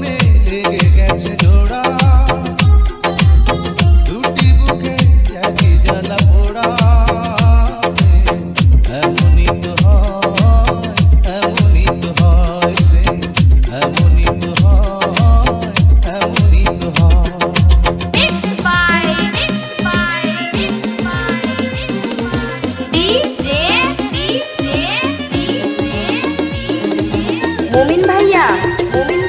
মনে লেগে গেছে জোড়া। দুটি বুকে একই জ্বালা পোড়া। এমনই তো হয় এমনই তো হয় রে। এমনই তো হয় এমনই মোমিন ভাইয়া মোমিন